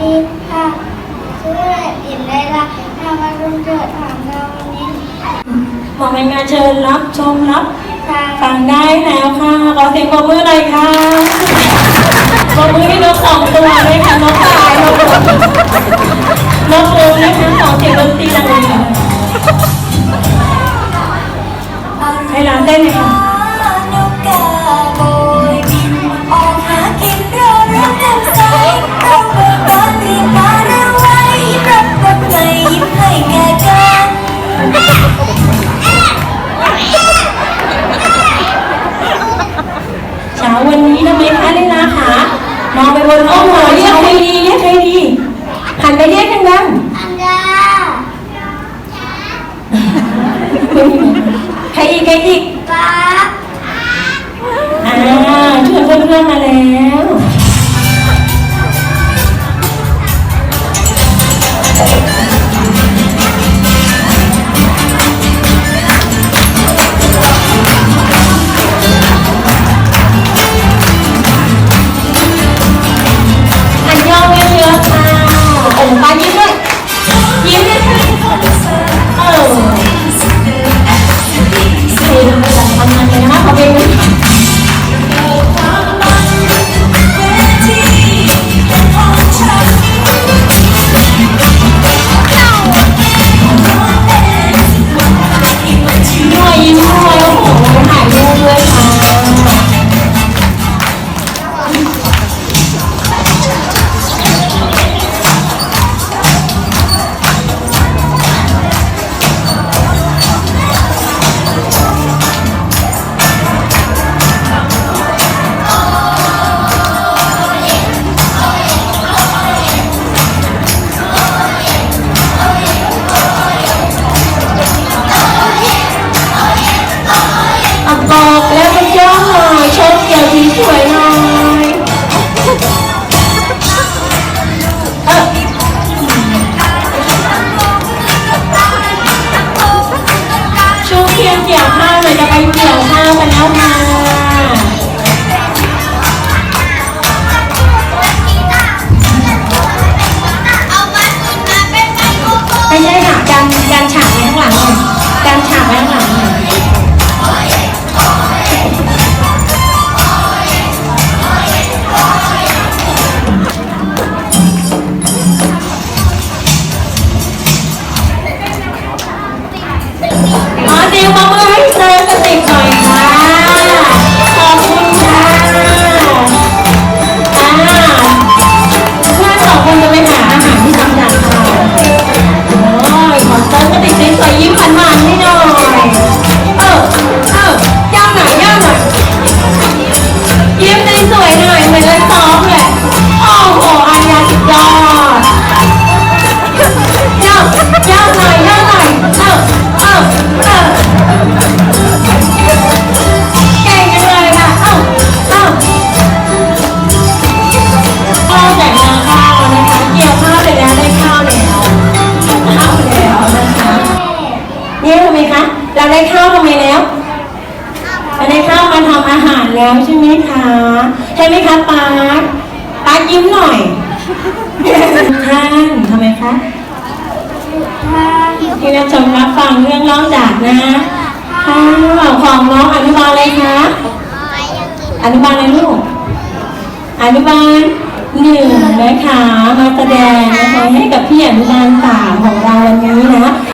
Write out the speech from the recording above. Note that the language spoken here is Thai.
ดีค่ะชื่อเด็กหญิงไลลาทำมารุนเกิดถามเราวันนี้หมอเป็นงานเชิญรับชมรับฟังได้แล้วค่ะขอเสียงปรบมือหน่อยค่ะปรบมือให้นกสองตัวเลยค่ะนกตายนกนกรู้นะคะของเสียงดนตรีดังๆให้ร้านได้นเลยค่ะ วันนี้ทำไมคะลินาคะมองไปบนห้องหน่อยเรียกใครดีเรียกใครดีหันไปเรียกดังอันดาๆใครอีกใครอีกป๊าอ่าชวนเพื่อนๆมาแล้ว สวยหน่อยเออชูเพียงเกี่ยวข้าวเลยจะไปเกี่ยวข้าวกันแล้วค่ะเอามาขึ้นมาเป็นไม่ใช่ค่ะการการฉากไว้ข้างหลังหน่อยการฉากไว้ข้างหลังหน่อย นี่ทำไมคะ เราได้ข้าวทำไมแล้วเราได้ข้าวมาทำอาหารแล้วใช่ไหมคะใช่ไหมคะปาร์คปาร์คยิ้มหน่อยท่านทำไมคะที่รับชมรับฟังเรื่องร้องจากนะข้าวของน้องอนุบาลอะไรคะอนุบาลอะไรลูกอนุบาลหนึ่งนะคะมาแสดงนะคะให้กับพี่อนุบาลสาม